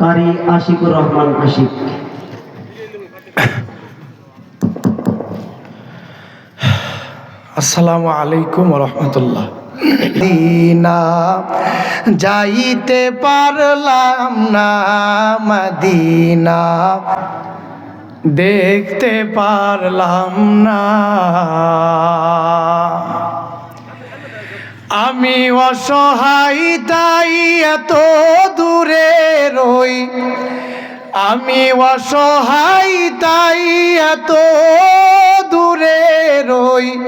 কারি আশিকুর রহমান আশিক। আসসালামু আলাইকুম রহমতুল্লাহ দিনা যাইতে পারলাম না, মদিনা দেখতে পারলাম না। আমি অসহায়, তাই এত দূরে রই। আমি অসহায়, তাই এত দূরে রই।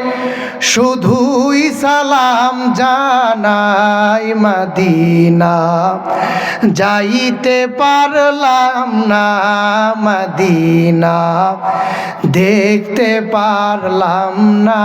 শুধুই সালাম জানাই মদিনা। যাইতে পারলাম না মদিনা। দেখতে পারলাম না।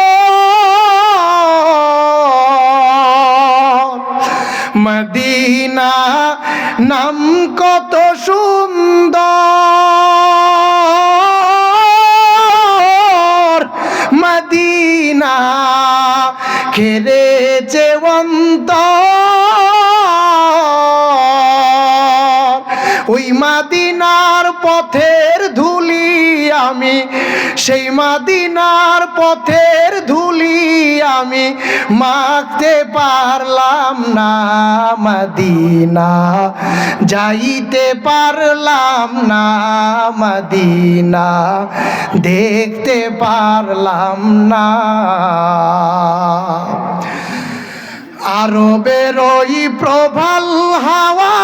নাম কত সুন্দর। মদিনা খেলেছে অন্তর। ওই মাদিনার পথের ধুলি আমি সেই মাদিনার পথের ধুলি আমি মাখতে পারলাম না মদিনা। যাইতে পারলাম না মদিনা। দেখতে পারলাম না। আরও বেরোই প্রভাল হাওয়া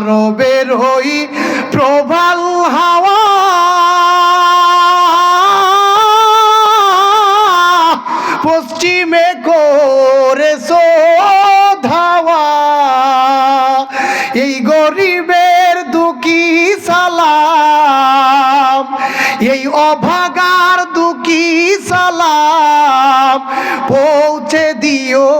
আরও হই প্রভাল হাওয়া। পশ্চিমে করে ধাওয়া। এই গরিবের দুঃখী সালাম, এই অভাগার দুঃখী সালাম, পৌঁছে দিও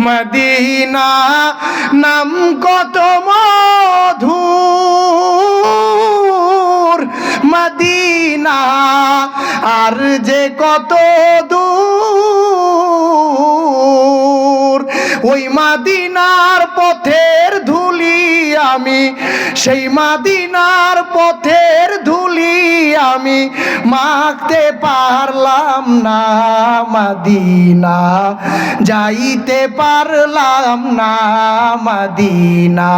মদিনা নাম কত মধুর। মদিনা আর যে কত দূর। ওই মাদিনার পথের ধুলি আমি, সেই মাদিনার পথের ধুলি আমি মাখতে পারলাম না মাদিনা, যাইতে পারলাম না মাদিনা,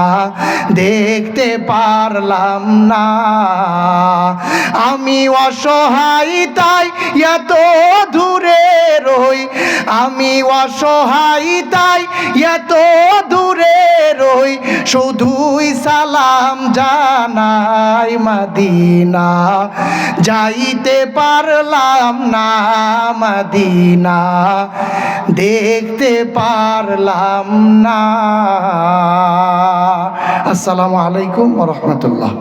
দেখতে পারলাম না। আমি অসহায় তাই এত দূরে রই, আমি অসহায় তাই এত রই, শুধুই সালাম জানাই মাদিনা। যাইতে পারলাম না মাদিনা, দেখতে পারলাম না। আসসালামু আলাইকুম রহমতুল্লাহ।